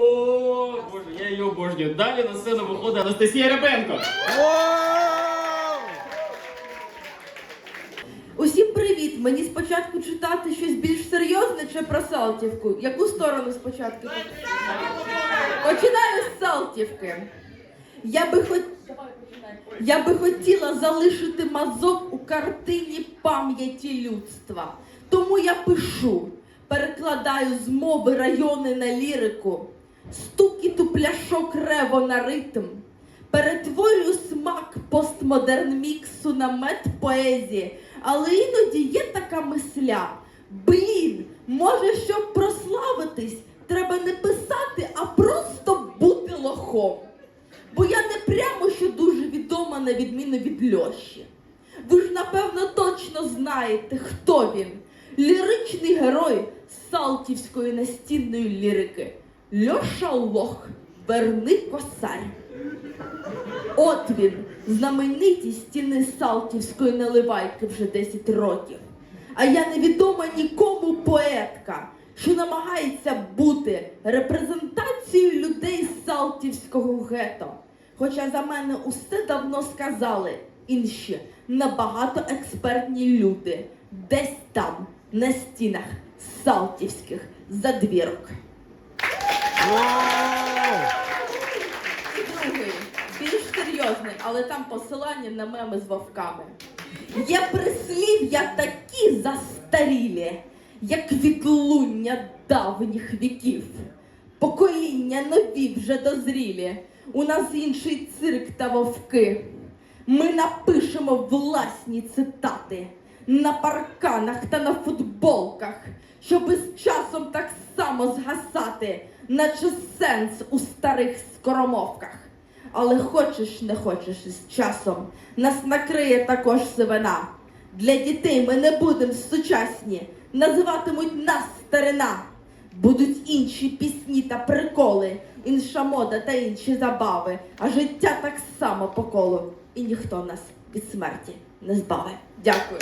О, боже, я її обожнюю. Далі на сцену виходить Анастасія Рябенко. Усім привіт! Мені спочатку читати щось більш серйозне чи про Салтівку. Яку сторону спочатку? Починаю з Салтівки. Я би хот... Я би хотіла залишити мазок у картині пам'яті людства. Тому я пишу, перекладаю з мови райони на лірику, стукіту пляшок рево на ритм, перетворюю смак постмодерн міксу на мед поезії, але іноді є така мисля. Блін, може, щоб прославитись, треба не писати, а просто бути лохом. Бо я не прямо що дуже відома на відміну від Льоші. Ви ж напевно точно знаєте, хто він. Ліричний герой Салтівської настінної лірики. Льоша Лох, верни косарь. От він, знамениті стіни Салтівської наливайки вже 10 років. А я невідома нікому поетка, що намагається бути репрезентацією людей з Салтівського гетто. Хоча за мене усе давно сказали інші набагато експертні люди, десь там, на стінах Салтівських задвірок. І другий, більш серйозний, але там посилання на меми з вовками. Є прислів'я такі застарілі, як відлуння давніх віків. Покоління нові вже дозрілі. У нас інший цирк та вовки. Ми напишемо власні цитати на парканах та на футболках, щоби з часом так само згасати, наче сенс у старих скоромовках. Але хочеш, не хочеш з часом, нас накриє також сивина. Для дітей ми не будемо сучасні, називатимуть нас старина. Будуть інші пісні та приколи, інша мода та інші забави, а життя так само по колу, і ніхто нас від смерті не збавить. Дякую.